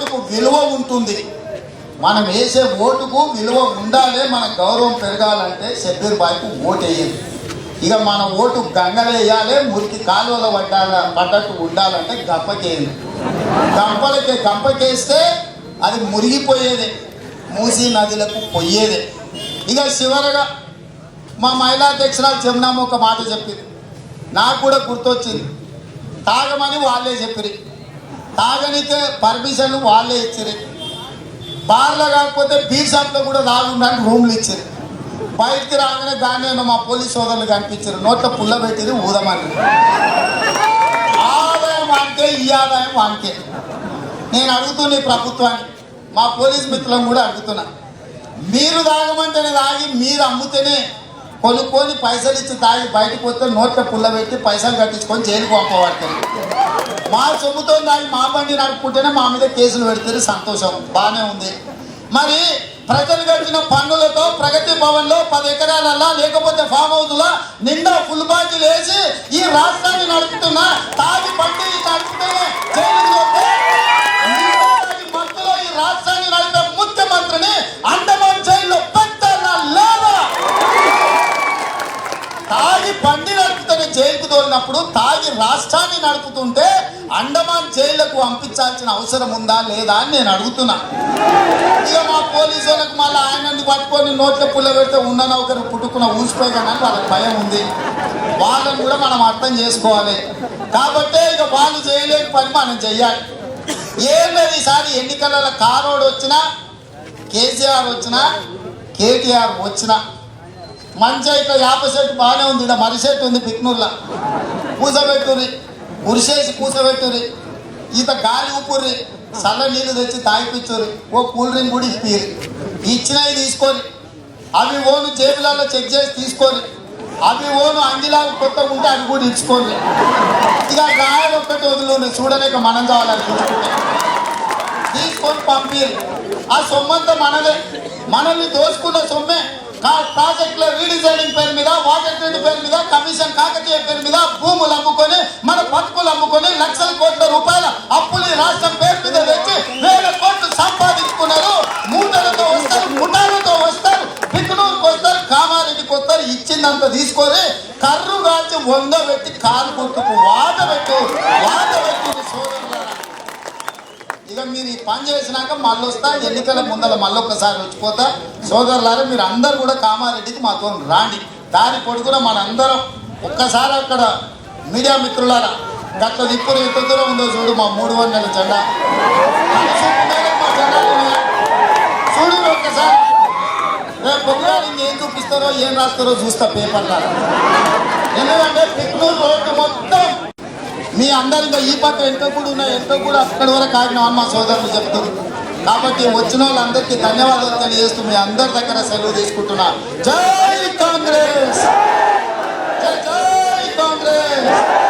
ఓటుకు విలువ ఉంటుంది. మనం వేసే ఓటుకు విలువ ఉండాలి మన గౌరవం పెరగాలంటే షబ్బీర్ బాయ్కు ఓటు వేయాలి ఇక మన ఓటు గంగలేయాలి మురికి కాలువల పడ్డాల పడ్డట్టు ఉండాలంటే గంపకేయండి గంపలకి గంపకేస్తే అది మురిగిపోయేదే మూసి నదులకు పొయ్యేదే. ఇక చివరగా మా మహిళా అధ్యక్షురాలు చెమ్నామ ఒక మాట చెప్పింది. నాకు కూడా గుర్తొచ్చింది. తాగమని వాళ్ళే చెప్పిరు తాగనికే పర్మిషన్ వాళ్ళే ఇచ్చారు బార్లో కాకపోతే బీర్ షాప్లో కూడా తాగుండడానికి రూమ్లు ఇచ్చారు బయటికి రాగానే దాన్ని మా పోలీస్ సోదరులు కనిపించారు. నోట్లో పుల్ల పెట్టింది ఊదమని. ఆదాయం వానికే ఈ ఆదాయం వానికే. నేను అడుగుతున్న ప్రభుత్వాన్ని మా పోలీస్ మిత్రులను కూడా అడుగుతున్నా. మీరు తాగమంటేనే తాగి మీరు అమ్ముతేనే కొనుక్కొని పైసలు ఇచ్చి తాగి బయటకు వస్తే నోట్లో పుల్ల పెట్టి పైసలు కట్టించుకొని జైలుకు పంపబడతారు. మా సొమ్ముతో దాన్ని మా బండి నడుపుకుంటేనే మా మీద కేసులు పెడితే సంతోషం. బాగానే ఉంది. మరి ప్రజలు కట్టిన పన్నులతో ప్రగతి భవన్లో పది ఎకరాలల్లా లేకపోతే ఫామ్ హౌస్లో నిండా ఫుల్ బాకీలు వేసి ఈ రాష్ట్రాన్ని నడుపుతున్న తాగి బండి నడుపుతూనే జైలుకి ఈ రాష్ట్రాన్ని నడిపే ముఖ్యమంత్రిని అండమాన్ జైల్లో పెట్టాలా లేదా? తాగి బండి నడుపుతూనే జైలుకు తోలినప్పుడు తాగి రాష్ట్రాన్ని నడుపుతుంటే అండమాన్ జైళ్ళకు పంపించాల్సిన అవసరం ఉందా లేదా అని నేను అడుగుతున్నా. ఇక మా పోలీసు వాళ్ళకి మళ్ళీ ఆయనని పట్టుకొని నోట్ల పుల్ల పెడితే ఉన్న ఒకరు పుట్టుకున్న ఊసిపోయి వాళ్ళకి భయం ఉంది. వాళ్ళని కూడా మనం అర్థం చేసుకోవాలి. కాబట్టే ఇక వాళ్ళు చేయలేని పని మనం చెయ్యాలి. ఏం లేదు ఈసారి ఎన్నికలలో కారోడు వచ్చినా కేసీఆర్ వచ్చినా కేటీఆర్ వచ్చినా మంచిగా ఇక్కడ యాప చెట్టు బాగానే ఉంది ఇక్కడ మర్రి చెట్టు ఉంది పిక్నూర్లో. పెట్టుకుని ఉరిసేసి కూసబెట్టుర్రి. ఈత గాలి ఊపుర్రి. చల్ల నీళ్ళు తెచ్చి తాగిపించుర్రి ఓ కూల్ డ్రింక్ కూడా ఇప్పిర్రి. ఇచ్చినవి తీసుకొని అవి ఓను జేబులలో చెక్ చేసి తీసుకొని అవి ఓను అంగిలాలు కొత్తగా ఉంటే అవి కూడా ఇచ్చుకోండి ఇక గాయాలు ఒక్కటి వదిలి చూడలేక మనం కావాలని తీసుకొని పంపిరు ఆ సొమ్మంతా మనదే. మనల్ని దోసుకున్న సొమ్మే. ప్రాజెక్టుల రీడిజైనింగ్ పేరు మీద వాటర్ గ్రిడ్ పేరు మీద కమిషన్ కాకతీయ పేరు మీద భూములు అమ్ముకొని మన పట్టుకులు అమ్ముకొని లక్షల కోట్ల రూపాయల అప్పులు ఈ రాష్ట్రం పేరు మీద తెచ్చి వేల కోట్లు సంపాదించుకున్నారు. మూటలతో వస్తారు ముఠాలతో వస్తారు పిక్కునూరుకు వస్తారు కామారెడ్డికి వస్తారు ఇచ్చిందంత తీసుకొని కర్రు కాల్చి వంద పెట్టి కాలు కొట్టుకు వాట పెట్టు వాట పెట్టింది సోదరులారా ఇక మీరు ఈ పని చేసినాక మళ్ళీ వస్తా ఎన్నికల ముందర మళ్ళొక్కసారి వచ్చిపోతా. సోదరులారా మీరు అందరు కూడా కామారెడ్డికి మాతో రాండి. దాని పొడుగున మనందరం ఒక్కసారి అక్కడ మీడియా మిత్రులారా గట్ల దిక్కులు ఎంత దూరం ఉందో చూడు మా మూడు వందల జెండా. మా చూడు ఒక్కసారి. రేపు పొద్దున ఏం చూపిస్తారో ఏం రాస్తారో చూస్తా పేపర్లో. ఎందుకంటే పిక్నూరు రోడ్డు మొత్తం మీ అందరితో ఈ పక్క వెనుక కూడా ఉన్నాయి వెనుక కూడా అక్కడి వరకు ఆగినాం మా సోదరులు చెప్తారు కాబట్టి వచ్చిన వాళ్ళందరికీ ధన్యవాదాలు తెలియజేస్తూ మీ అందరి దగ్గర సెలవు తీసుకుంటున్నా. జై కాంగ్రెస్! జై కాంగ్రెస్!